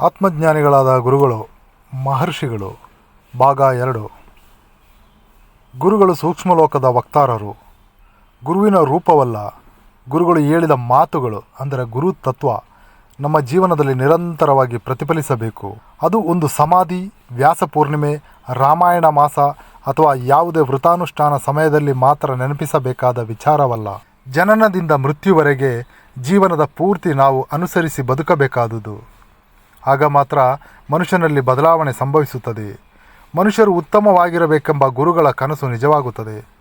ಆತ್ಮಜ್ಞಾನಿಗಳಾದ ಗುರುಗಳು, ಮಹರ್ಷಿಗಳು, ಭಾಗ ಎರಡು. ಗುರುಗಳು ಸೂಕ್ಷ್ಮಲೋಕದ ವಕ್ತಾರರು. ಗುರುವಿನ ರೂಪವಲ್ಲ, ಗುರುಗಳು ಹೇಳಿದ ಮಾತುಗಳು, ಅಂದರೆ ಗುರು ತತ್ವ ನಮ್ಮ ಜೀವನದಲ್ಲಿ ನಿರಂತರವಾಗಿ ಪ್ರತಿಫಲಿಸಬೇಕು. ಅದು ಒಂದು ಸಮಾಧಿ, ವ್ಯಾಸ ಪೂರ್ಣಿಮೆ, ರಾಮಾಯಣ ಮಾಸ, ಅಥವಾ ಯಾವುದೇ ವೃತಾನುಷ್ಠಾನ ಸಮಯದಲ್ಲಿ ಮಾತ್ರ ನೆನಪಿಸಬೇಕಾದ ವಿಚಾರವಲ್ಲ. ಜನನದಿಂದ ಮೃತ್ಯುವರೆಗೆ ಜೀವನದ ಪೂರ್ತಿ ನಾವು ಅನುಸರಿಸಿ ಬದುಕಬೇಕಾದುದು. ಆಗ ಮಾತ್ರ ಮನುಷ್ಯನಲ್ಲಿ ಬದಲಾವಣೆ ಸಂಭವಿಸುತ್ತದೆ. ಮನುಷ್ಯರು ಉತ್ತಮವಾಗಿರಬೇಕೆಂಬ ಗುರುಗಳ ಕನಸು ನಿಜವಾಗುತ್ತದೆ.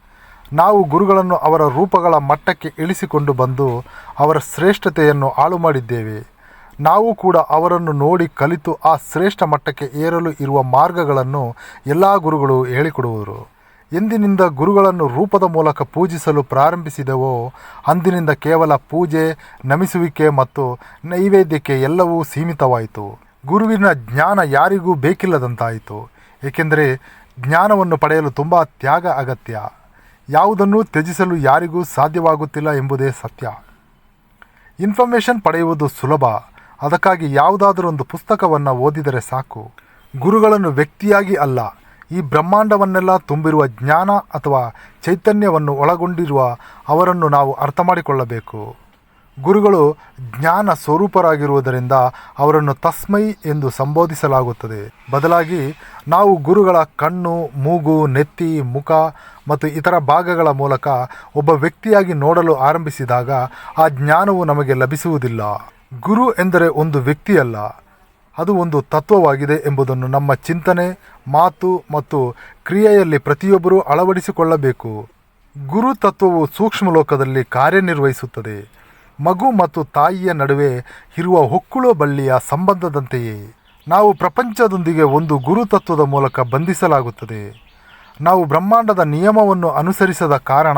ನಾವು ಗುರುಗಳನ್ನು ಅವರ ರೂಪಗಳ ಮಟ್ಟಕ್ಕೆ ಇಳಿಸಿಕೊಂಡು ಬಂದು ಅವರ ಶ್ರೇಷ್ಠತೆಯನ್ನು ಹಾಳು ಮಾಡಿದ್ದೇವೆ ನಾವು ಕೂಡ ಅವರನ್ನು ನೋಡಿ ಕಲಿತು ಆ ಶ್ರೇಷ್ಠ ಮಟ್ಟಕ್ಕೆ ಏರಲು ಇರುವ ಮಾರ್ಗಗಳನ್ನು ಎಲ್ಲ ಗುರುಗಳು ಹೇಳಿಕೊಡುವರು. ಎಂದಿನಿಂದ ಗುರುಗಳನ್ನು ರೂಪದ ಮೂಲಕ ಪೂಜಿಸಲು ಪ್ರಾರಂಭಿಸಿದೆವೋ, ಅಂದಿನಿಂದ ಕೇವಲ ಪೂಜೆ, ನಮಿಸುವಿಕೆ ಮತ್ತು ನೈವೇದ್ಯಕ್ಕೆ ಎಲ್ಲವೂ ಸೀಮಿತವಾಯಿತು. ಗುರುವಿನ ಜ್ಞಾನ ಯಾರಿಗೂ ಬೇಕಿಲ್ಲದಂತಾಯಿತು. ಏಕೆಂದರೆ ಜ್ಞಾನವನ್ನು ಪಡೆಯಲು ತುಂಬ ತ್ಯಾಗ ಅಗತ್ಯ. ಯಾವುದನ್ನು ತ್ಯಜಿಸಲು ಯಾರಿಗೂ ಸಾಧ್ಯವಾಗುತ್ತಿಲ್ಲ ಎಂಬುದೇ ಸತ್ಯ. ಇನ್ಫಾರ್ಮೇಷನ್ ಪಡೆಯುವುದು ಸುಲಭ. ಅದಕ್ಕಾಗಿ ಯಾವುದಾದರೊಂದು ಪುಸ್ತಕವನ್ನು ಓದಿದರೆ ಸಾಕು. ಗುರುಗಳನ್ನು ವ್ಯಕ್ತಿಯಾಗಿ ಅಲ್ಲ ಈ ಬ್ರಹ್ಮಾಂಡವನ್ನೆಲ್ಲ ತುಂಬಿರುವ ಜ್ಞಾನ ಅಥವಾ ಚೈತನ್ಯವನ್ನು ಒಳಗೊಂಡಿರುವ ಅವರನ್ನು ನಾವು ಅರ್ಥ ಮಾಡಿಕೊಳ್ಳಬೇಕು. ಗುರುಗಳು ಜ್ಞಾನ ಸ್ವರೂಪರಾಗಿರುವುದರಿಂದ ಅವರನ್ನು ತಸ್ಮೈ ಎಂದು ಸಂಬೋಧಿಸಲಾಗುತ್ತದೆ. ಬದಲಾಗಿ ನಾವು ಗುರುಗಳ ಕಣ್ಣು, ಮೂಗು, ನೆತ್ತಿ, ಮುಖ ಮತ್ತು ಇತರ ಭಾಗಗಳ ಮೂಲಕ ಒಬ್ಬ ವ್ಯಕ್ತಿಯಾಗಿ ನೋಡಲು ಆರಂಭಿಸಿದಾಗ ಆ ಜ್ಞಾನವು ನಮಗೆ ಲಭಿಸುವುದಿಲ್ಲ. ಗುರು ಎಂದರೆ ಒಂದು ವ್ಯಕ್ತಿಯಲ್ಲ. ಅದು ಒಂದು ತತ್ವವಾಗಿದೆ ಎಂಬುದನ್ನು ನಮ್ಮ ಚಿಂತನೆ, ಮಾತು ಮತ್ತು ಕ್ರಿಯೆಯಲ್ಲಿ ಪ್ರತಿಯೊಬ್ಬರೂ ಅಳವಡಿಸಿಕೊಳ್ಳಬೇಕು. ಗುರು ತತ್ವವು ಸೂಕ್ಷ್ಮ ಲೋಕದಲ್ಲಿ ಕಾರ್ಯನಿರ್ವಹಿಸುತ್ತದೆ. ಮಗು ಮತ್ತು ತಾಯಿಯ ನಡುವೆ ಇರುವ ಹೊಕ್ಕುಳು ಬಳ್ಳಿಯ ಸಂಬಂಧದಂತೆಯೇ. ನಾವು ಪ್ರಪಂಚದೊಂದಿಗೆ ಒಂದು ಗುರು ತತ್ವದ ಮೂಲಕ ಬಂಧಿಸಲಾಗುತ್ತದೆ. ನಾವು ಬ್ರಹ್ಮಾಂಡದ ನಿಯಮವನ್ನು ಅನುಸರಿಸದ ಕಾರಣ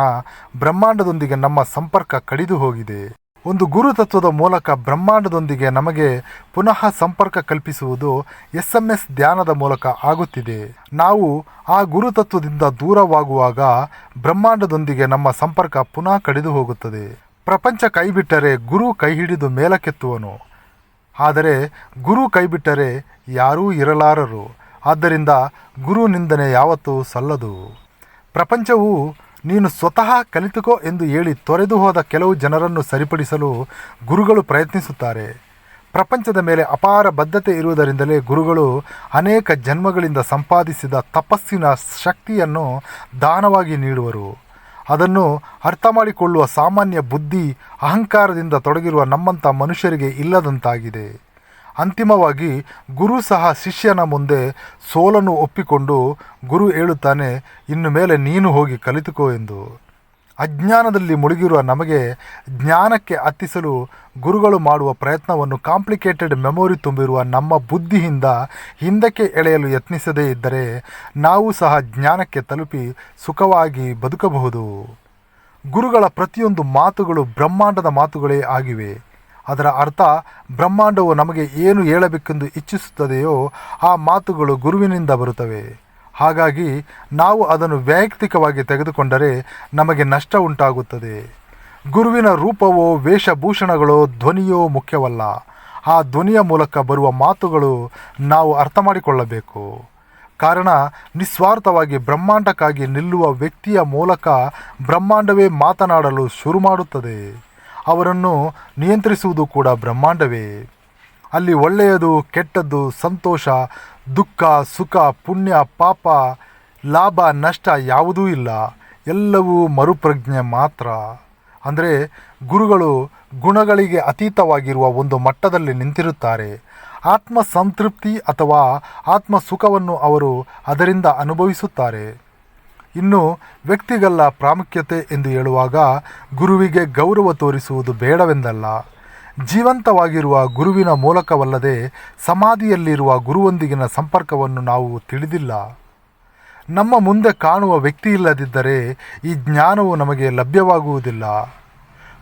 ಬ್ರಹ್ಮಾಂಡದೊಂದಿಗೆ ನಮ್ಮ ಸಂಪರ್ಕ ಕಡಿದು ಹೋಗಿದೆ ಒಂದು ಗುರುತತ್ವದ ಮೂಲಕ ಬ್ರಹ್ಮಾಂಡದೊಂದಿಗೆ ನಮಗೆ ಪುನಃ ಸಂಪರ್ಕ ಕಲ್ಪಿಸುವುದು ಎಸ್ ಎಂ ಎಸ್ ಧ್ಯಾನದ ಮೂಲಕ ಆಗುತ್ತಿದೆ. ನಾವು ಆ ಗುರುತತ್ವದಿಂದ ದೂರವಾಗುವಾಗ ಬ್ರಹ್ಮಾಂಡದೊಂದಿಗೆ ನಮ್ಮ ಸಂಪರ್ಕ ಪುನಃ ಕಡಿದು ಹೋಗುತ್ತದೆ. ಪ್ರಪಂಚ ಕೈಬಿಟ್ಟರೆ ಗುರು ಕೈ ಹಿಡಿದು ಮೇಲಕ್ಕೆತ್ತುವನು. ಆದರೆ ಗುರು ಕೈಬಿಟ್ಟರೆ ಯಾರೂ ಇರಲಾರರು. ಆದ್ದರಿಂದ ಗುರು ನಿಂದನೆ ಯಾವತ್ತೂ ಸಲ್ಲದು. ಪ್ರಪಂಚವು ನೀನು ಸ್ವತಃ ಕಲಿತುಕೋ ಎಂದು ಹೇಳಿ ತೊರೆದು ಹೋದ ಕೆಲವು ಜನರನ್ನು ಸರಿಪಡಿಸಲು ಗುರುಗಳು ಪ್ರಯತ್ನಿಸುತ್ತಾರೆ. ಪ್ರಪಂಚದ ಮೇಲೆ ಅಪಾರ ಬದ್ಧತೆ ಇರುವುದರಿಂದಲೇ ಗುರುಗಳು ಅನೇಕ ಜನ್ಮಗಳಿಂದ ಸಂಪಾದಿಸಿದ ತಪಸ್ಸಿನ ಶಕ್ತಿಯನ್ನು ದಾನವಾಗಿ ನೀಡುವರು. ಅದನ್ನು ಅರ್ಥ ಮಾಡಿಕೊಳ್ಳುವ ಸಾಮಾನ್ಯ ಬುದ್ಧಿ ಅಹಂಕಾರದಿಂದ ತೊಡಗಿರುವ ನಮ್ಮಂಥ ಮನುಷ್ಯರಿಗೆ ಇಲ್ಲದಂತಾಗಿದೆ. ಅಂತಿಮವಾಗಿ ಗುರು ಸಹ ಶಿಷ್ಯನ ಮುಂದೆ ಸೋಲನ್ನು ಒಪ್ಪಿಕೊಂಡು ಗುರು ಹೇಳುತ್ತಾನೆ, ಇನ್ನು ಮೇಲೆ ನೀನು ಹೋಗಿ ಕಲಿತುಕೋ ಎಂದು. ಅಜ್ಞಾನದಲ್ಲಿ ಮುಳುಗಿರುವ ನಮಗೆ ಜ್ಞಾನಕ್ಕೆ ಹತ್ತಿಸಲು ಗುರುಗಳು ಮಾಡುವ ಪ್ರಯತ್ನವನ್ನು ಕಾಂಪ್ಲಿಕೇಟೆಡ್ ಮೆಮೊರಿ ತುಂಬಿರುವ ನಮ್ಮ ಬುದ್ಧಿಯಿಂದ ಹಿಂದಕ್ಕೆ ಎಳೆಯಲು ಯತ್ನಿಸದೇ ಇದ್ದರೆ ನಾವು ಸಹ ಜ್ಞಾನಕ್ಕೆ ತಲುಪಿ ಸುಖವಾಗಿ ಬದುಕಬಹುದು. ಗುರುಗಳ ಪ್ರತಿಯೊಂದು ಮಾತುಗಳು ಬ್ರಹ್ಮಾಂಡದ ಮಾತುಗಳೇ ಆಗಿವೆ. ಅದರ ಅರ್ಥ ಬ್ರಹ್ಮಾಂಡವು ನಮಗೆ ಏನು ಹೇಳಬೇಕೆಂದು ಇಚ್ಛಿಸುತ್ತದೆಯೋ ಆ ಮಾತುಗಳು ಗುರುವಿನಿಂದ ಬರುತ್ತವೆ. ಹಾಗಾಗಿ ನಾವು ಅದನ್ನು ವೈಯಕ್ತಿಕವಾಗಿ ತೆಗೆದುಕೊಂಡರೆ ನಮಗೆ ನಷ್ಟ ಉಂಟಾಗುತ್ತದೆ. ಗುರುವಿನ ರೂಪವೋ ವೇಷಭೂಷಣಗಳೋ ಧ್ವನಿಯೋ ಮುಖ್ಯವಲ್ಲ. ಆ ಧ್ವನಿಯ ಮೂಲಕ ಬರುವ ಮಾತುಗಳು ನಾವು ಅರ್ಥ ಮಾಡಿಕೊಳ್ಳಬೇಕು. ಕಾರಣ ನಿಸ್ವಾರ್ಥವಾಗಿ ಬ್ರಹ್ಮಾಂಡಕ್ಕಾಗಿ ನಿಲ್ಲುವ ವ್ಯಕ್ತಿಯ ಮೂಲಕ ಬ್ರಹ್ಮಾಂಡವೇ ಮಾತನಾಡಲು ಶುರು ಮಾಡುತ್ತದೆ. ಅವರನ್ನು ನಿಯಂತ್ರಿಸುವುದು ಕೂಡ ಬ್ರಹ್ಮಾಂಡವೇ. ಅಲ್ಲಿ ಒಳ್ಳೆಯದು, ಕೆಟ್ಟದ್ದು, ಸಂತೋಷ, ದುಃಖ, ಸುಖ, ಪುಣ್ಯ, ಪಾಪ, ಲಾಭ, ನಷ್ಟ ಯಾವುದೂ ಇಲ್ಲ. ಎಲ್ಲವೂ ಮರುಪ್ರಜ್ಞೆ ಮಾತ್ರ. ಅಂದರೆ ಗುರುಗಳು ಗುಣಗಳಿಗೆ ಅತೀತವಾಗಿರುವ ಒಂದು ಮಟ್ಟದಲ್ಲಿ ನಿಂತಿರುತ್ತಾರೆ. ಆತ್ಮ ಸಂತೃಪ್ತಿ ಅಥವಾ ಆತ್ಮ ಸುಖವನ್ನು ಅವರು ಅದರಿಂದ ಅನುಭವಿಸುತ್ತಾರೆ. ಇನ್ನು ವ್ಯಕ್ತಿಗಲ್ಲ ಪ್ರಾಮುಖ್ಯತೆ ಎಂದು ಹೇಳುವಾಗ ಗುರುವಿಗೆ ಗೌರವ ತೋರಿಸುವುದು ಬೇಡವೆಂದಲ್ಲ. ಜೀವಂತವಾಗಿರುವ ಗುರುವಿನ ಮೂಲಕವಲ್ಲದೆ ಸಮಾಧಿಯಲ್ಲಿರುವ ಗುರುವೊಂದಿಗಿನ ಸಂಪರ್ಕವನ್ನು ನಾವು ತಿಳಿದಿಲ್ಲ. ನಮ್ಮ ಮುಂದೆ ಕಾಣುವ ವ್ಯಕ್ತಿ ಇಲ್ಲದಿದ್ದರೆ ಈ ಜ್ಞಾನವು ನಮಗೆ ಲಭ್ಯವಾಗುವುದಿಲ್ಲ.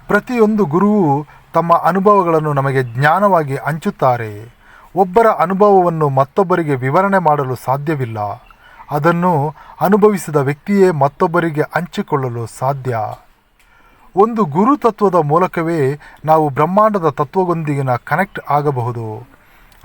ಪ್ರತಿಯೊಂದು ಗುರುವು ತಮ್ಮ ಅನುಭವಗಳನ್ನು ನಮಗೆ ಜ್ಞಾನವಾಗಿ ಹಂಚುತ್ತಾರೆ. ಒಬ್ಬರ ಅನುಭವವನ್ನು ಮತ್ತೊಬ್ಬರಿಗೆ ವಿವರಣೆ ಮಾಡಲು ಸಾಧ್ಯವಿಲ್ಲ. ಅದನ್ನು ಅನುಭವಿಸಿದ ವ್ಯಕ್ತಿಯೇ ಮತ್ತೊಬ್ಬರಿಗೆ ಹಂಚಿಕೊಳ್ಳಲು ಸಾಧ್ಯ. ಒಂದು ಗುರು ತತ್ವದ ಮೂಲಕವೇ ನಾವು ಬ್ರಹ್ಮಾಂಡದ ತತ್ವದೊಂದಿಗಿನ ಕನೆಕ್ಟ್ ಆಗಬಹುದು.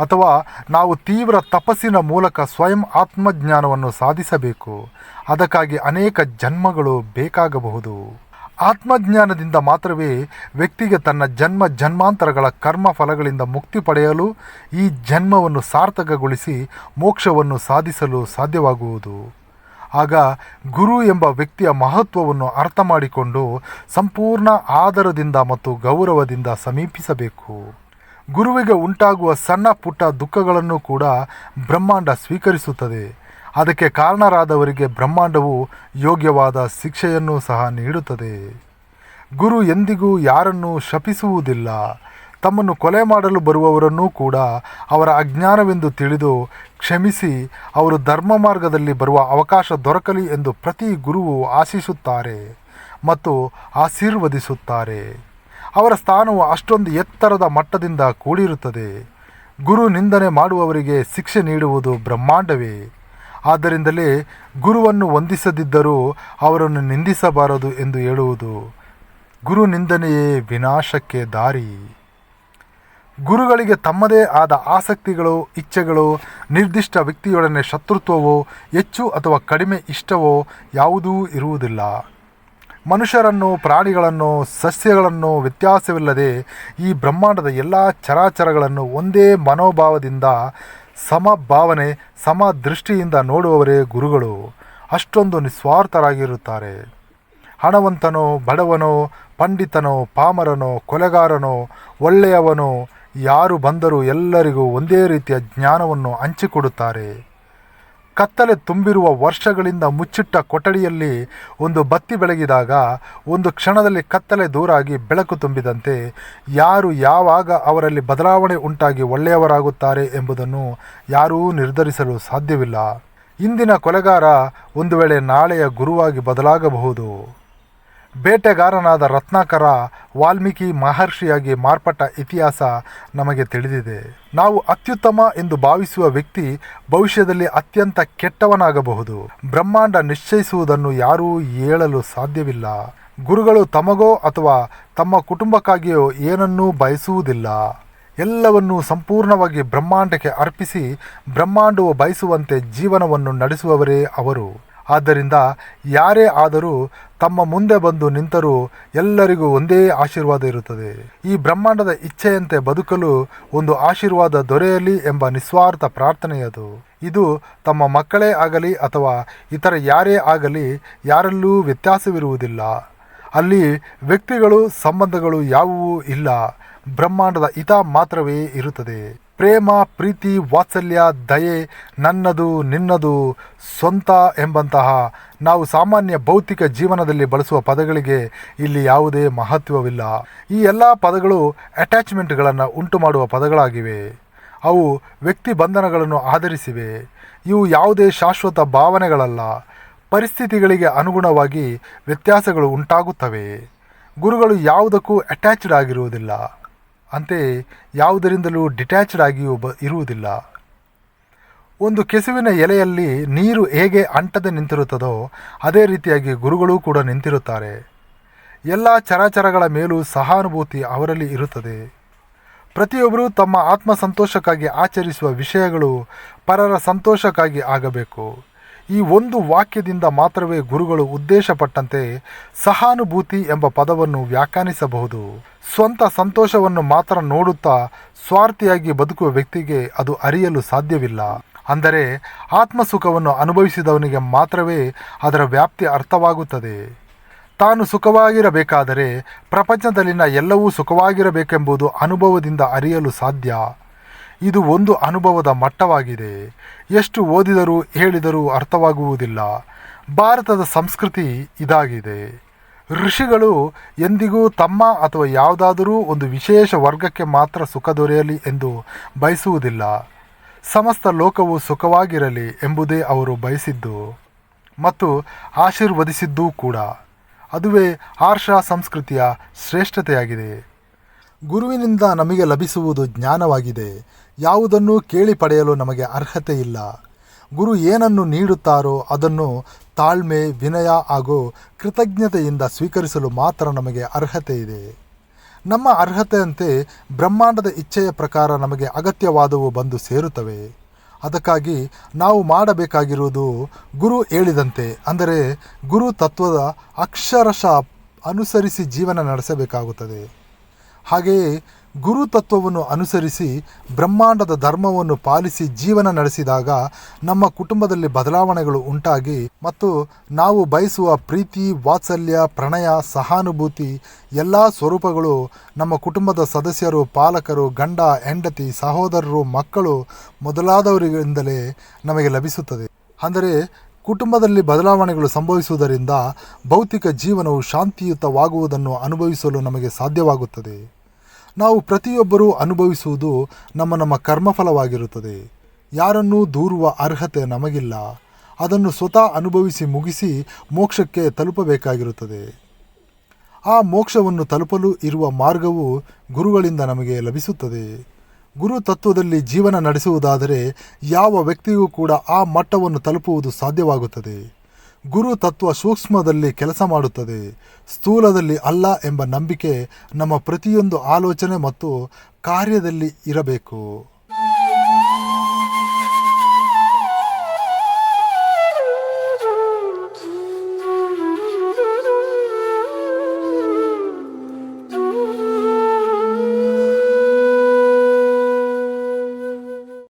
ಅಥವಾ ನಾವು ತೀವ್ರ ತಪಸ್ಸಿನ ಮೂಲಕ ಸ್ವಯಂ ಆತ್ಮಜ್ಞಾನವನ್ನು ಸಾಧಿಸಬೇಕು. ಅದಕ್ಕಾಗಿ ಅನೇಕ ಜನ್ಮಗಳು ಬೇಕಾಗಬಹುದು. ಆತ್ಮಜ್ಞಾನದಿಂದ ಮಾತ್ರವೇ ವ್ಯಕ್ತಿಗೆ ತನ್ನ ಜನ್ಮ ಜನ್ಮಾಂತರಗಳ ಕರ್ಮ ಫಲಗಳಿಂದ ಮುಕ್ತಿ ಪಡೆಯಲು ಈ ಜನ್ಮವನ್ನು ಸಾರ್ಥಕಗೊಳಿಸಿ ಮೋಕ್ಷವನ್ನು ಸಾಧಿಸಲು ಸಾಧ್ಯವಾಗುವುದು. ಆಗ ಗುರು ಎಂಬ ವ್ಯಕ್ತಿಯ ಮಹತ್ವವನ್ನು ಅರ್ಥ ಮಾಡಿಕೊಂಡು ಸಂಪೂರ್ಣ ಆದರದಿಂದ ಮತ್ತು ಗೌರವದಿಂದ ಸಮೀಪಿಸಬೇಕು. ಗುರುವಿಗೆ ಉಂಟಾಗುವ ಸಣ್ಣ ಪುಟ್ಟ ದುಃಖಗಳನ್ನು ಕೂಡ ಬ್ರಹ್ಮಾಂಡ ಸ್ವೀಕರಿಸುತ್ತದೆ. ಅದಕ್ಕೆ ಕಾರಣರಾದವರಿಗೆ ಬ್ರಹ್ಮಾಂಡವು ಯೋಗ್ಯವಾದ ಶಿಕ್ಷೆಯನ್ನು ಸಹ ನೀಡುತ್ತದೆ. ಗುರು ಎಂದಿಗೂ ಯಾರನ್ನೂ ಶಪಿಸುವುದಿಲ್ಲ. ತಮ್ಮನ್ನು ಕೊಲೆ ಮಾಡಲು ಬರುವವರನ್ನೂ ಕೂಡ ಅವರ ಅಜ್ಞಾನವೆಂದು ತಿಳಿದು ಕ್ಷಮಿಸಿ ಅವರು ಧರ್ಮ ಮಾರ್ಗದಲ್ಲಿ ಬರುವ ಅವಕಾಶ ದೊರಕಲಿ ಎಂದು ಪ್ರತಿ ಗುರುವು ಆಶಿಸುತ್ತಾರೆ ಮತ್ತು ಆಶೀರ್ವದಿಸುತ್ತಾರೆ. ಅವರ ಸ್ಥಾನವು ಅಷ್ಟೊಂದು ಎತ್ತರದ ಮಟ್ಟದಿಂದ ಕೂಡಿರುತ್ತದೆ. ಗುರು ನಿಂದನೆ ಮಾಡುವವರಿಗೆ ಶಿಕ್ಷೆ ನೀಡುವುದು ಬ್ರಹ್ಮಾಂಡವೇ. ಆದ್ದರಿಂದಲೇ ಗುರುವನ್ನು ವಂದಿಸದಿದ್ದರೂ ಅವರನ್ನು ನಿಂದಿಸಬಾರದು ಎಂದು ಹೇಳುವುದು. ಗುರು ನಿಂದನೆಯೇ ವಿನಾಶಕ್ಕೆ ದಾರಿ. ಗುರುಗಳಿಗೆ ತಮ್ಮದೇ ಆದ ಆಸಕ್ತಿಗಳು, ಇಚ್ಛೆಗಳು, ನಿರ್ದಿಷ್ಟ ವ್ಯಕ್ತಿಯೊಡನೆ ಶತ್ರುತ್ವವೋ, ಹೆಚ್ಚು ಅಥವಾ ಕಡಿಮೆ ಇಷ್ಟವೋ ಯಾವುದೂ ಇರುವುದಿಲ್ಲ. ಮನುಷ್ಯರನ್ನು, ಪ್ರಾಣಿಗಳನ್ನು, ಸಸ್ಯಗಳನ್ನು ವ್ಯತ್ಯಾಸವಿಲ್ಲದೆ ಈ ಬ್ರಹ್ಮಾಂಡದ ಎಲ್ಲ ಚರಾಚರಗಳನ್ನು ಒಂದೇ ಮನೋಭಾವದಿಂದ ಸಮಭಾವನೆ ಸಮ ದೃಷ್ಟಿಯಿಂದ ನೋಡುವವರೇ ಗುರುಗಳು. ಅಷ್ಟೊಂದು ನಿಸ್ವಾರ್ಥರಾಗಿರುತ್ತಾರೆ. ಹಣವಂತನೋ, ಬಡವನೋ, ಪಂಡಿತನೋ, ಪಾಮರನೋ, ಕೊಲೆಗಾರನೋ, ಒಳ್ಳೆಯವನೋ, ಯಾರು ಬಂದರೂ ಎಲ್ಲರಿಗೂ ಒಂದೇ ರೀತಿಯ ಜ್ಞಾನವನ್ನು ಹಂಚಿಕೊಡುತ್ತಾರೆ. ಕತ್ತಲೆ ತುಂಬಿರುವ ವರ್ಷಗಳಿಂದ ಮುಚ್ಚಿಟ್ಟ ಕೊಠಡಿಯಲ್ಲಿ ಒಂದು ಬತ್ತಿ ಬೆಳಗಿದಾಗ ಒಂದು ಕ್ಷಣದಲ್ಲಿ ಕತ್ತಲೆ ದೂರಾಗಿ ಬೆಳಕು ತುಂಬಿದಂತೆ ಯಾರು ಯಾವಾಗ ಅವರಲ್ಲಿ ಬದಲಾವಣೆ ಉಂಟಾಗಿ ಒಳ್ಳೆಯವರಾಗುತ್ತಾರೆ ಎಂಬುದನ್ನು ಯಾರೂ ನಿರ್ಧರಿಸಲು ಸಾಧ್ಯವಿಲ್ಲ. ಇಂದಿನ ಕೊಲೆಗಾರ ಒಂದು ವೇಳೆ ನಾಳೆಯ ಗುರುವಾಗಿ ಬದಲಾಗಬಹುದು. ಬೇಟೆಗಾರನಾದ ರತ್ನಾಕರ ವಾಲ್ಮೀಕಿ ಮಹರ್ಷಿಯಾಗಿ ಮಾರ್ಪಟ್ಟ ಇತಿಹಾಸ ನಮಗೆ ತಿಳಿದಿದೆ. ನಾವು ಅತ್ಯುತ್ತಮ ಎಂದು ಭಾವಿಸುವ ವ್ಯಕ್ತಿ ಭವಿಷ್ಯದಲ್ಲಿ ಅತ್ಯಂತ ಕೆಟ್ಟವನಾಗಬಹುದು. ಬ್ರಹ್ಮಾಂಡ ನಿಶ್ಚಯಿಸುವುದನ್ನು ಯಾರೂ ಹೇಳಲು ಸಾಧ್ಯವಿಲ್ಲ. ಗುರುಗಳು ತಮಗೋ ಅಥವಾ ತಮ್ಮ ಕುಟುಂಬಕ್ಕಾಗಿಯೋ ಏನನ್ನೂ ಬಯಸುವುದಿಲ್ಲ. ಎಲ್ಲವನ್ನೂ ಸಂಪೂರ್ಣವಾಗಿ ಬ್ರಹ್ಮಾಂಡಕ್ಕೆ ಅರ್ಪಿಸಿ ಬ್ರಹ್ಮಾಂಡವು ಬಯಸುವಂತೆ ಜೀವನವನ್ನು ನಡೆಸುವವರೇ ಅವರು. ಆದ್ದರಿಂದ ಯಾರೇ ಆದರೂ ತಮ್ಮ ಮುಂದೆ ಬಂದು ನಿಂತರೂ ಎಲ್ಲರಿಗೂ ಒಂದೇ ಆಶೀರ್ವಾದ ಇರುತ್ತದೆ. ಈ ಬ್ರಹ್ಮಾಂಡದ ಇಚ್ಛೆಯಂತೆ ಬದುಕಲು ಒಂದು ಆಶೀರ್ವಾದ ದೊರೆಯಲಿ ಎಂಬ ನಿಸ್ವಾರ್ಥ ಪ್ರಾರ್ಥನೆಯದು ಇದು ತಮ್ಮ ಮಕ್ಕಳೇ ಆಗಲಿ ಅಥವಾ ಇತರ ಯಾರೇ ಆಗಲಿ ಯಾರಲ್ಲೂ ವ್ಯತ್ಯಾಸವಿರುವುದಿಲ್ಲ. ಅಲ್ಲಿ ವ್ಯಕ್ತಿಗಳು, ಸಂಬಂಧಗಳು ಯಾವುವೂ ಇಲ್ಲ. ಬ್ರಹ್ಮಾಂಡದ ಹಿತ ಮಾತ್ರವೇ ಇರುತ್ತದೆ. ಪ್ರೇಮ, ಪ್ರೀತಿ, ವಾತ್ಸಲ್ಯ, ದಯೆ, ನನ್ನದು, ನಿನ್ನದು, ಸ್ವಂತ ಎಂಬಂತಹ ನಾವು ಸಾಮಾನ್ಯ ಭೌತಿಕ ಜೀವನದಲ್ಲಿ ಬಳಸುವ ಪದಗಳಿಗೆ ಇಲ್ಲಿ ಯಾವುದೇ ಮಹತ್ವವಿಲ್ಲ. ಈ ಎಲ್ಲ ಪದಗಳು ಅಟ್ಯಾಚ್ಮೆಂಟ್ಗಳನ್ನು ಉಂಟು ಮಾಡುವ ಪದಗಳಾಗಿವೆ. ಅವು ವ್ಯಕ್ತಿ ಬಂಧನಗಳನ್ನು ಆಧರಿಸಿವೆ. ಇವು ಯಾವುದೇ ಶಾಶ್ವತ ಭಾವನೆಗಳಲ್ಲ. ಪರಿಸ್ಥಿತಿಗಳಿಗೆ ಅನುಗುಣವಾಗಿ ವ್ಯತ್ಯಾಸಗಳು ಉಂಟಾಗುತ್ತವೆ. ಗುರುಗಳು ಯಾವುದಕ್ಕೂ ಅಟ್ಯಾಚ್ಡ್ ಆಗಿರುವುದಿಲ್ಲ. ಅಂತೆಯೇ ಯಾವುದರಿಂದಲೂ ಡಿಟ್ಯಾಚ್ಡ್ ಆಗಿಯೂ ಬ ಇರುವುದಿಲ್ಲ. ಒಂದು ಕೆಸುವಿನ ಎಲೆಯಲ್ಲಿ ನೀರು ಹೇಗೆ ಅಂಟದೆ ನಿಂತಿರುತ್ತದೋ ಅದೇ ರೀತಿಯಾಗಿ ಗುರುಗಳು ಕೂಡ ನಿಂತಿರುತ್ತಾರೆ. ಎಲ್ಲ ಚರಾಚರಗಳ ಮೇಲೂ ಸಹಾನುಭೂತಿ ಅವರಲ್ಲಿ ಇರುತ್ತದೆ. ಪ್ರತಿಯೊಬ್ಬರೂ ತಮ್ಮ ಆತ್ಮ ಸಂತೋಷಕ್ಕಾಗಿ ಆಚರಿಸುವ ವಿಷಯಗಳು ಪರರ ಸಂತೋಷಕ್ಕಾಗಿ ಆಗಬೇಕು. ಈ ಒಂದು ವಾಕ್ಯದಿಂದ ಮಾತ್ರವೇ ಗುರುಗಳು ಉದ್ದೇಶಪಟ್ಟಂತೆ ಸಹಾನುಭೂತಿ ಎಂಬ ಪದವನ್ನು ವ್ಯಾಖ್ಯಾನಿಸಬಹುದು. ಸ್ವಂತ ಸಂತೋಷವನ್ನು ಮಾತ್ರ ನೋಡುತ್ತಾ ಸ್ವಾರ್ಥಿಯಾಗಿ ಬದುಕುವ ವ್ಯಕ್ತಿಗೆ ಅದು ಅರಿಯಲು ಸಾಧ್ಯವಿಲ್ಲ. ಅಂದರೆ ಆತ್ಮಸುಖವನ್ನು ಅನುಭವಿಸಿದವನಿಗೆ ಮಾತ್ರವೇ ಅದರ ವ್ಯಾಪ್ತಿ ಅರ್ಥವಾಗುತ್ತದೆ. ತಾನು ಸುಖವಾಗಿರಬೇಕಾದರೆ ಪ್ರಪಂಚದಲ್ಲಿನ ಎಲ್ಲವೂ ಸುಖವಾಗಿರಬೇಕೆಂಬುದು ಅನುಭವದಿಂದ ಅರಿಯಲು ಸಾಧ್ಯ. ಇದು ಒಂದು ಅನುಭವದ ಮಟ್ಟವಾಗಿದೆ. ಎಷ್ಟು ಓದಿದರೂ ಹೇಳಿದರೂ ಅರ್ಥವಾಗುವುದಿಲ್ಲ. ಭಾರತದ ಸಂಸ್ಕೃತಿ ಇದಾಗಿದೆ. ಋಷಿಗಳು ಎಂದಿಗೂ ತಮ್ಮ ಅಥವಾ ಯಾವುದಾದರೂ ಒಂದು ವಿಶೇಷ ವರ್ಗಕ್ಕೆ ಮಾತ್ರ ಸುಖ ದೊರೆಯಲಿ ಎಂದು ಬಯಸುವುದಿಲ್ಲ. ಸಮಸ್ತ ಲೋಕವು ಸುಖವಾಗಿರಲಿ ಎಂಬುದೇ ಅವರು ಬಯಸಿದ್ದು ಮತ್ತು ಆಶೀರ್ವದಿಸಿದ್ದೂ ಕೂಡ. ಅದುವೇ ಆರ್ಷ ಸಂಸ್ಕೃತಿಯ ಶ್ರೇಷ್ಠತೆಯಾಗಿದೆ. ಗುರುವಿನಿಂದ ನಮಗೆ ಲಭಿಸುವುದು ಜ್ಞಾನವಾಗಿದೆ. ಯಾವುದನ್ನು ಕೇಳಿ ಪಡೆಯಲು ನಮಗೆ ಅರ್ಹತೆ ಇಲ್ಲ. ಗುರು ಏನನ್ನು ನೀಡುತ್ತಾರೋ ಅದನ್ನು ತಾಳ್ಮೆ, ವಿನಯ ಹಾಗೂ ಕೃತಜ್ಞತೆಯಿಂದ ಸ್ವೀಕರಿಸಲು ಮಾತ್ರ ನಮಗೆ ಅರ್ಹತೆ ಇದೆ. ನಮ್ಮ ಅರ್ಹತೆಯಂತೆ ಬ್ರಹ್ಮಾಂಡದ ಇಚ್ಛೆಯ ಪ್ರಕಾರ ನಮಗೆ ಅಗತ್ಯವಾದವು ಬಂದು ಸೇರುತ್ತವೆ. ಅದಕ್ಕಾಗಿ ನಾವು ಮಾಡಬೇಕಾಗಿರುವುದು ಗುರು ಹೇಳಿದಂತೆ, ಅಂದರೆ ಗುರು ತತ್ವದ ಅಕ್ಷರಶಃ ಅನುಸರಿಸಿ ಜೀವನ ನಡೆಸಬೇಕಾಗುತ್ತದೆ. ಹಾಗೆಯೇ ಗುರು ತತ್ವವನ್ನು ಅನುಸರಿಸಿ ಬ್ರಹ್ಮಾಂಡದ ಧರ್ಮವನ್ನು ಪಾಲಿಸಿ ಜೀವನ ನಡೆಸಿದಾಗ ನಮ್ಮ ಕುಟುಂಬದಲ್ಲಿ ಬದಲಾವಣೆಗಳು ಉಂಟಾಗಿ ಮತ್ತು ನಾವು ಬಯಸುವ ಪ್ರೀತಿ, ವಾತ್ಸಲ್ಯ, ಪ್ರಣಯ, ಸಹಾನುಭೂತಿ ಎಲ್ಲ ಸ್ವರೂಪಗಳು ನಮ್ಮ ಕುಟುಂಬದ ಸದಸ್ಯರು, ಪಾಲಕರು, ಗಂಡ, ಹೆಂಡತಿ, ಸಹೋದರರು, ಮಕ್ಕಳು ಮೊದಲಾದವರಿಂದಲೇ ನಮಗೆ ಲಭಿಸುತ್ತದೆ. ಅಂದರೆ ಕುಟುಂಬದಲ್ಲಿ ಬದಲಾವಣೆಗಳು ಸಂಭವಿಸುವುದರಿಂದ ಭೌತಿಕ ಜೀವನವು ಶಾಂತಿಯುತವಾಗುವುದನ್ನು ಅನುಭವಿಸಲು ನಮಗೆ ಸಾಧ್ಯವಾಗುತ್ತದೆ. ನಾವು ಪ್ರತಿಯೊಬ್ಬರೂ ಅನುಭವಿಸುವುದು ನಮ್ಮ ನಮ್ಮ ಕರ್ಮಫಲವಾಗಿರುತ್ತದೆ. ಯಾರನ್ನೂ ದೂರುವ ಅರ್ಹತೆ ನಮಗಿಲ್ಲ. ಅದನ್ನು ಸ್ವತಃ ಅನುಭವಿಸಿ ಮುಗಿಸಿ ಮೋಕ್ಷಕ್ಕೆ ತಲುಪಬೇಕಾಗಿರುತ್ತದೆ. ಆ ಮೋಕ್ಷವನ್ನು ತಲುಪಲು ಇರುವ ಮಾರ್ಗವು ಗುರುಗಳಿಂದ ನಮಗೆ ಲಭಿಸುತ್ತದೆ. ಗುರು ತತ್ವದಲ್ಲಿ ಜೀವನ ನಡೆಸುವುದಾದರೆ ಯಾವ ವ್ಯಕ್ತಿಗೂ ಕೂಡ ಆ ಮಟ್ಟವನ್ನು ತಲುಪುವುದು ಸಾಧ್ಯವಾಗುತ್ತದೆ. ಗುರು ತತ್ವ ಸೂಕ್ಷ್ಮದಲ್ಲಿ ಕೆಲಸ ಮಾಡುತ್ತದೆ. ಸ್ಥೂಲದಲ್ಲಿ ಅಲ್ಲ ಎಂಬ ನಂಬಿಕೆ ನಮ್ಮ ಪ್ರತಿಯೊಂದು ಆಲೋಚನೆ ಮತ್ತು ಕಾರ್ಯದಲ್ಲಿ ಇರಬೇಕು.